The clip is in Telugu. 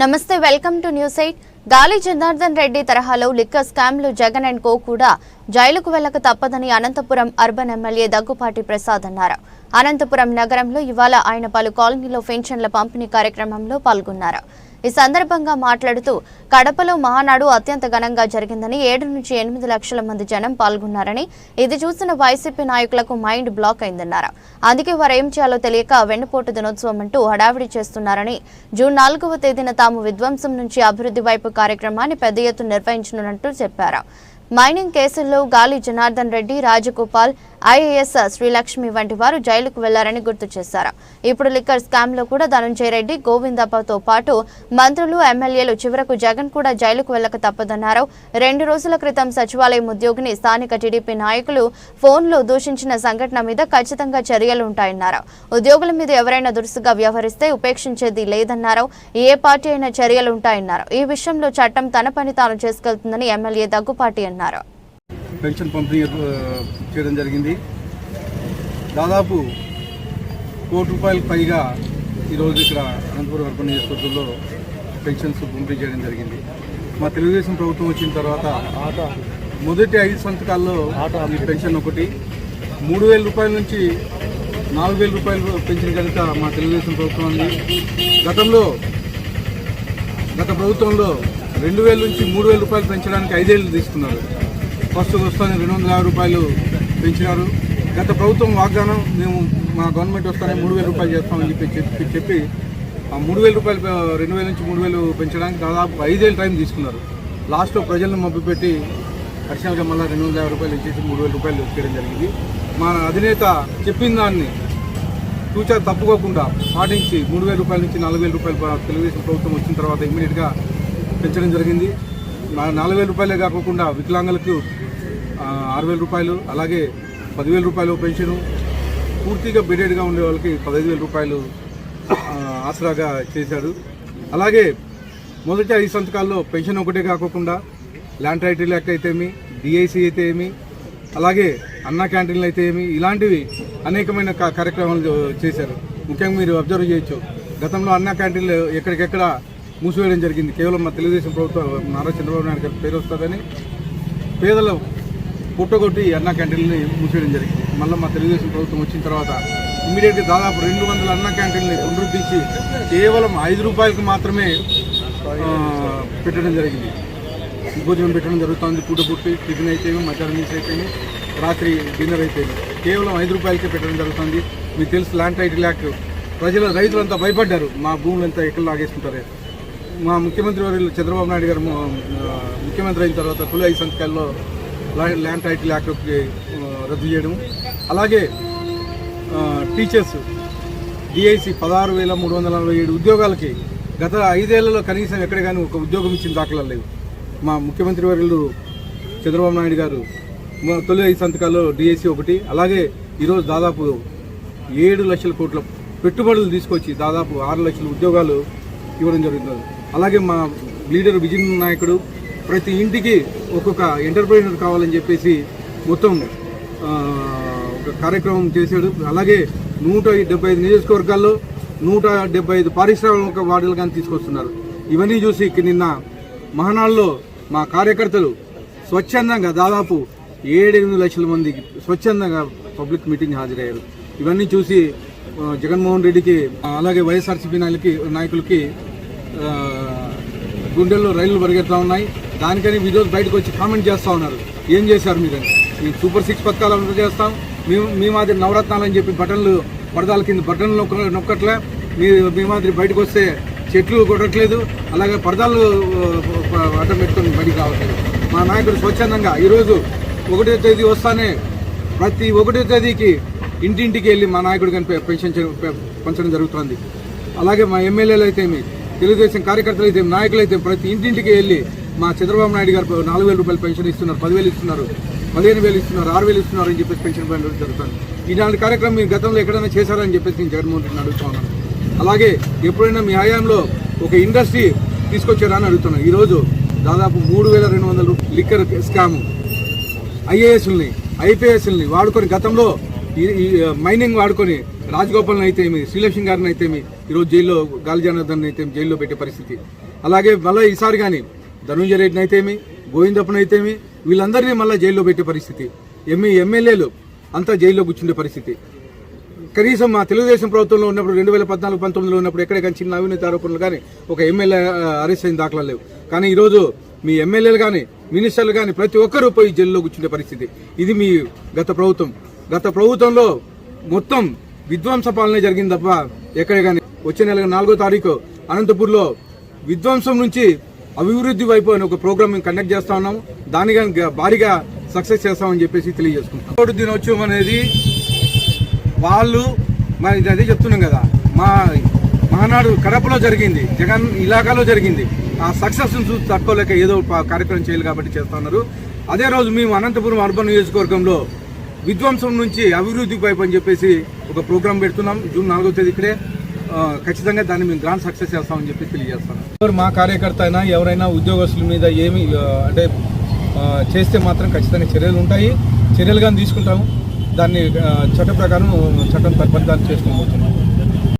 నమస్తే వెల్కమ్ టు న్యూస్ ఎయిట్. గాలి జనార్దన్ రెడ్డి తరహాలో లిక్కర్ స్కామ్లు జగన్ అండ్ కో కూడా జైలుకు వెళ్ళక తప్పదని అనంతపురం అర్బన్ ఎమ్మెల్యే దగ్గుపాటి ప్రసాద్ అన్నారు. అనంతపురం నగరంలో ఇవాళ ఆయన పలు కాలనీలో పెన్షన్ల పంపిణీ కార్యక్రమంలో పాల్గొన్నారు. ఈ సందర్భంగా మాట్లాడుతూ కడపలో మహానాడు అత్యంత ఘనంగా జరిగిందని ఏడు నుంచి ఎనిమిది లక్షల మంది జనం పాల్గొన్నారని ఇది చూసిన వైసీపీ నాయకులకు మైండ్ బ్లాక్ అయిందన్నారు. అందుకే వారు ఏం చేయాలో తెలియక వెన్నుపోటు దినోత్సవం అంటూ హడావిడి చేస్తున్నారని జూన్ నాలుగవ తేదీన తాము విధ్వంసం నుంచి అభివృద్ధి వైపు కార్యక్రమాన్ని పెద్ద ఎత్తున నిర్వహించనున్నట్టు చెప్పారు. మైనింగ్ కేసుల్లో గాలి జనార్దన్ రెడ్డి రాజగోపాల్ ఐఏఎస్ శ్రీలక్ష్మి వంటి వారు జైలుకు వెళ్ళారని గుర్తు చేశారు. ఇప్పుడు లిక్కర్ స్కామ్లో కూడా ధనంజయ రెడ్డి గోవిందప్పతో పాటు మంత్రులు ఎమ్మెల్యేలు చివరకు జగన్ కూడా జైలుకు వెళ్ళక తప్పదన్నారు. రెండు రోజుల క్రితం సచివాలయం ఉద్యోగిని స్థానిక టీడీపీ నాయకులు ఫోన్లో దూషించిన సంఘటన మీద ఖచ్చితంగా చర్యలు ఉంటాయన్నారు. ఉద్యోగుల మీద ఎవరైనా దురుసుగా వ్యవహరిస్తే ఉపేక్షించేది లేదన్నారు. ఏ పార్టీ అయినా చర్యలు ఉంటాయన్నారు. ఈ విషయంలో చట్టం తన పని తాను చేసుకెళ్తుందని ఎమ్మెల్యే దగ్గుపాటి అన్నారు. పెన్షన్ పంపిణీ చేయడం జరిగింది. దాదాపు కోటి రూపాయలకు పైగా ఈరోజు ఇక్కడ అనంతపురం అర్బన్ నియోజకవర్గంలో పెన్షన్స్ పంపిణీ చేయడం జరిగింది. మా తెలుగుదేశం ప్రభుత్వం వచ్చిన తర్వాత మొదటి ఐదు సంతకాల్లో ఈ పెన్షన్ ఒకటి. మూడు వేల రూపాయల నుంచి నాలుగు వేల రూపాయలు పెన్షన్ కనుక మా తెలుగుదేశం ప్రభుత్వం గతంలో గత ప్రభుత్వంలో రెండు వేల నుంచి మూడు వేల రూపాయలు పెంచడానికి ఐదేళ్ళు తీసుకున్నారు. ఫస్ట్ వస్తానే రెండు వందల యాభై రూపాయలు పెంచినారు. గత ప్రభుత్వం వాగ్దానం మేము మా గవర్నమెంట్ వస్తానే మూడు వేల రూపాయలు చేస్తామని చెప్పి చెప్పి చెప్పి ఆ మూడు వేల రూపాయలు రెండు వేల నుంచి మూడు వేలు పెంచడానికి దాదాపు ఐదేళ్ళు టైం తీసుకున్నారు. లాస్ట్లో ప్రజలను మభ్యపెట్టి అడిషనల్గా మళ్ళీ రెండు వందల యాభై రూపాయలు ఇచ్చేసి మూడు వేల రూపాయలు చేయడం జరిగింది. మా అధినేత చెప్పిన దాన్ని ఫ్యూచర్ తప్పుకోకుండా పాటించి మూడు వేల రూపాయల నుంచి నాలుగు వేల రూపాయలు తెలుగుదేశం ప్రభుత్వం వచ్చిన తర్వాత ఇమీడియట్గా పెంచడం జరిగింది. నాలుగు వేల రూపాయలే కాకుండా వికలాంగులకు ఆరు వేల రూపాయలు అలాగే పదివేల రూపాయలు పెన్షను పూర్తిగా బెడెడ్గా ఉండే వాళ్ళకి పదహైదు వేల రూపాయలు ఆసరాగా చేశాడు. అలాగే మొదటి ఐదు సంతకాల్లో పెన్షన్ ఒకటే కాకుండా ల్యాండ్ టైటిల్ యాక్ట్ అయితే ఏమి డిఐసి అయితే ఏమి అలాగే అన్నా క్యాంటీన్లు అయితే ఏమి ఇలాంటివి అనేకమైన కార్యక్రమాలు చేశారు. ముఖ్యంగా మీరు అబ్జర్వ్ చేయొచ్చు. గతంలో అన్నా క్యాంటీన్లు ఎక్కడికెక్కడ మూసివేయడం జరిగింది. కేవలం మా తెలుగుదేశం ప్రభుత్వం నారా చంద్రబాబు నాయుడు గారి పేరు వస్తుందని పేదల పుట్టగొట్టి అన్నా క్యాంటీన్ని మూసేయడం జరిగింది. మళ్ళీ మా తెలుగుదేశం ప్రభుత్వం వచ్చిన తర్వాత ఇమీడియట్గా దాదాపు రెండు వందల అన్నా క్యాంటీన్లని పునరుద్ధరించి కేవలం ఐదు రూపాయలకు మాత్రమే పెట్టడం జరిగింది. భోజనం పెట్టడం జరుగుతుంది. పూట పుట్టి టిఫిన్ అయితే మధ్యాహ్నం మీల్స్ అయితే రాత్రి డిన్నర్ అయితే కేవలం ఐదు రూపాయలకే పెట్టడం జరుగుతుంది. మీకు తెలుసు ల్యాండ్ టైటిల్ యాక్ట్. ప్రజలు రైతులంతా భయపడ్డారు. మా భూములంతా ఎక్కడ లాగేసుకుంటారే? మా ముఖ్యమంత్రి వారు చంద్రబాబు నాయుడు గారు ముఖ్యమంత్రి అయిన తర్వాత తొలి ఐదు సంతకాల్లో ల్యాండ్ టైటిల్ యాక్ట్కి రద్దు చేయడం అలాగే టీచర్స్ డిఐసి పదహారు వేల మూడు వందల నలభై ఏడు ఉద్యోగాలకి గత ఐదేళ్ళలో కనీసం ఎక్కడ కానీ ఒక ఉద్యోగం ఇచ్చిన దాఖలాలు లేవు. మా ముఖ్యమంత్రి వర్యులు చంద్రబాబు నాయుడు గారు తొలి ఐదు సంతకాల్లో డిఐసి ఒకటి అలాగే ఈరోజు దాదాపు ఏడు లక్షల కోట్ల పెట్టుబడులు తీసుకొచ్చి దాదాపు ఆరు లక్షల ఉద్యోగాలు ఇవ్వడం జరుగుతుంది అలాగే మా లీడర్ విజయ్ నాయకుడు ప్రతి ఇంటికి ఒక్కొక్క ఎంటర్ప్రైనర్ కావాలని చెప్పేసి మొత్తం ఒక కార్యక్రమం చేశాడు. అలాగే నూట డెబ్బై ఐదు నియోజకవర్గాల్లో నూట డెబ్బై ఐదు పారిశ్రామిక వార్డులు కానీ తీసుకొస్తున్నారు. ఇవన్నీ చూసి నిన్న మహానాడులో మా కార్యకర్తలు స్వచ్ఛందంగా దాదాపు ఏడెనిమిది లక్షల మంది స్వచ్ఛందంగా పబ్లిక్ మీటింగ్ హాజరయ్యారు. ఇవన్నీ చూసి జగన్మోహన్ రెడ్డికి అలాగే వైఎస్ఆర్సీపీ నాయకులకి నాయకులకి గుండెల్లో రైళ్ళు పరిగెత్తా ఉన్నాయి. దానికని ఈరోజు బయటకు వచ్చి కామెంట్ చేస్తూ ఉన్నారు. ఏం చేశారు మీరని మేము సూపర్ సిక్స్ పథకాలు అమలు చేస్తాం. మేము మీ మాదిరి నవరత్నాలు అని చెప్పి బటన్లు పడదాల కింద బటన్లు నొక్క నొక్కట్లే. మీ మీ మాదిరి బయటకు వస్తే చెట్లు కొట్టట్లేదు. అలాగే పరదాలు అడ్డం పెట్టుకుని బయటికి కావట్లేదు మా నాయకుడు స్వచ్ఛందంగా ఈరోజు ఒకటో తేదీ వస్తానే ప్రతి ఒకటో తేదీకి ఇంటింటికి వెళ్ళి మా నాయకుడు కానీ పెన్షన్ పంచడం జరుగుతుంది. అలాగే మా ఎమ్మెల్యేలు అయితే ఏమి, తెలుగుదేశం కార్యకర్తలు అయితే నాయకులు అయితే ప్రతి ఇంటింటికి వెళ్ళి మా చంద్రబాబు నాయుడు గారు నాలుగు వేల రూపాయలు పెన్షన్ ఇస్తున్నారు పదివేలు ఇస్తున్నారు పదిహేను వేలు ఇస్తున్నారు ఆరు వేలు ఇస్తున్నారు అని చెప్పేసి పెన్షన్ పంచడం జరుగుతుంది. ఇలాంటి కార్యక్రమం మీరు గతంలో ఎక్కడైనా చేశారని చెప్పేసి నేను జగన్మోహన్ రెడ్డిని అడుగుతా ఉన్నాను. అలాగే ఎప్పుడైనా మీ హయాంలో ఒక ఇండస్ట్రీ తీసుకొచ్చారా అని అడుగుతున్నాను. ఈరోజు దాదాపు మూడు వేల రెండు వందల లిక్కర్ స్కాము ఐఏఎస్ని ఐపీఎస్ని వాడుకొని గతంలో మైనింగ్ వాడుకొని రాజగోపాల్ని అయితేమి శ్రీలక్ష్మి గారిని అయితేమి ఈరోజు జైల్లో గాలి జనార్దన్ అయితే జైల్లో పెట్టే పరిస్థితి. అలాగే మళ్ళీ ఈసారి కానీ ధనుంజయ రెడ్డిని అయితేమి గోవిందప్పని అయితేమి వీళ్ళందరినీ మళ్ళీ జైల్లో పెట్టే పరిస్థితి. ఎంఈ ఎమ్మెల్యేలు అంతా జైల్లో కూర్చుండే పరిస్థితి. కనీసం మా తెలుగుదేశం ప్రభుత్వంలో ఉన్నప్పుడు రెండు వేల పద్నాలుగు పంతొమ్మిదిలో ఉన్నప్పుడు ఎక్కడ కానీ చిన్న అవినీతి ఆరోపణలు కానీ ఒక ఎమ్మెల్యే అరెస్ట్ అయిన దాఖలా లేవు. కానీ ఈరోజు మీ ఎమ్మెల్యేలు కానీ మినిస్టర్లు కానీ ప్రతి ఒక్కరూ పోయి జైల్లో కూర్చుండే పరిస్థితి. ఇది మీ గత ప్రభుత్వం. గత ప్రభుత్వంలో మొత్తం విధ్వంస పాలన జరిగింది తప్ప ఎక్కడ కానీ. వచ్చే నెల నాలుగో తారీఖు అనంతపూర్లో విధ్వంసం నుంచి అభివృద్ధి వైపు అని ఒక ప్రోగ్రామ్ మేము కండక్ట్ చేస్తా ఉన్నాము. దాని కానీ భారీగా సక్సెస్ చేస్తామని చెప్పేసి తెలియజేసుకుంటాం రోడ్డు దినోత్సవం అనేది వాళ్ళు మరి ఇది అదే చెప్తున్నాం కదా. మా మహానాడు కడపలో జరిగింది జగన్ ఇలాకాలో జరిగింది. ఆ సక్సెస్ చూసి తట్టుకోలేక ఏదో కార్యక్రమం చేయాలి కాబట్టి చేస్తా ఉన్నారు. అదే రోజు మేము అనంతపురం అర్బన్ నియోజకవర్గంలో విధ్వంసం నుంచి అభివృద్ధి వైపు అని చెప్పేసి ఒక ప్రోగ్రాం పెడుతున్నాం. జూన్ నాలుగో తేదీ ఇక్కడే. ఖచ్చితంగా దాన్ని మేము గ్రాండ్ సక్సెస్ చేస్తామని చెప్పి తెలియజేస్తాను. ఎవరు మా కార్యకర్త అయినా ఎవరైనా ఉద్యోగస్తుల మీద ఏమి అంటే చేస్తే మాత్రం ఖచ్చితంగా చర్యలు ఉంటాయి. చర్యలు కానీ తీసుకుంటాము. దాన్ని చట్ట ప్రకారం చట్టం తప్పనిసరి చేసుకుని పోతున్నాం